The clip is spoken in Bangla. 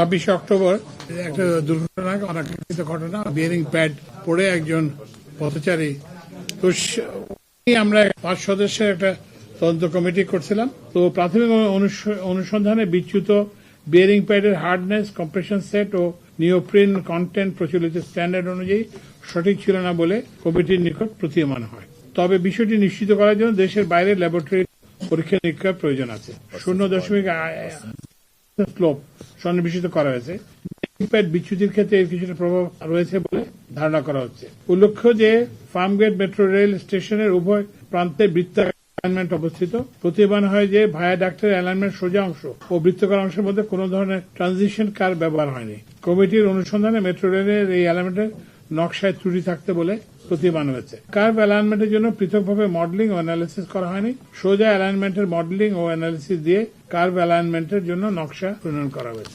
ছাব্বিশে অক্টোবর একটা দুর্ঘটনা অনাকাঙ্ক্ষিত ঘটনা বিয়ারিং প্যাড পড়ে একজন পথচারী। তো আমরা পাঁচ সদস্যের একটা তদন্ত কমিটি করছিলাম। তো প্রাথমিক অনুসন্ধানে বিচ্যুত বিয়ারিং প্যাডের হার্ডনেস কম্প্রেশন সেট ও নিওপ্রিন কন্টেন্ট প্রচলিত স্ট্যান্ডার্ড অনুযায়ী সঠিক ছিল না বলে কমিটির নিকট প্রতীয়মান হয়। তবে বিষয়টি নিশ্চিত করার জন্য দেশের বাইরে ল্যাবরেটরি পরীক্ষা নিরীক্ষার প্রয়োজন আছে। শূন্য দশমিক স্লোপ সন্নিবেশিত করা হয়েছে। প্যাড বিচ্যুতির ক্ষেত্রে এর কিছুটা প্রভাব রয়েছে বলে ধারণা করা হচ্ছে। উল্লেখ্য যে ফার্মগেট মেট্রো রেল স্টেশনের উভয় প্রান্তে বৃত্তাকার অ্যালাইনমেন্ট অবস্থিত। প্রতিবান হয় যে ভায়া ডাক্তার অ্যালাইনমেন্ট সোজা অংশ ও বৃত্তকার অংশের মধ্যে কোন ধরনের ট্রানজিশন কার ব্যবহার হয়নি। কমিটির অনুসন্ধানে মেট্রো রেলের এই অ্যালাইনমেন্টের নকশায় ত্রুটি থাকতে বলে প্রতিমান হয়েছে কার্ভ অ্যালাইনমেন্টের জন্য পৃথকভাবে মডেলিং ও অ্যানালিসিস করা হয়নি। সোজা অ্যালাইনমেন্টের মডেলিং ও অ্যানালিসিস দিয়ে কার্ভ অ্যালাইনমেন্টের জন্য নকশা প্রণয়ন করা হয়েছে।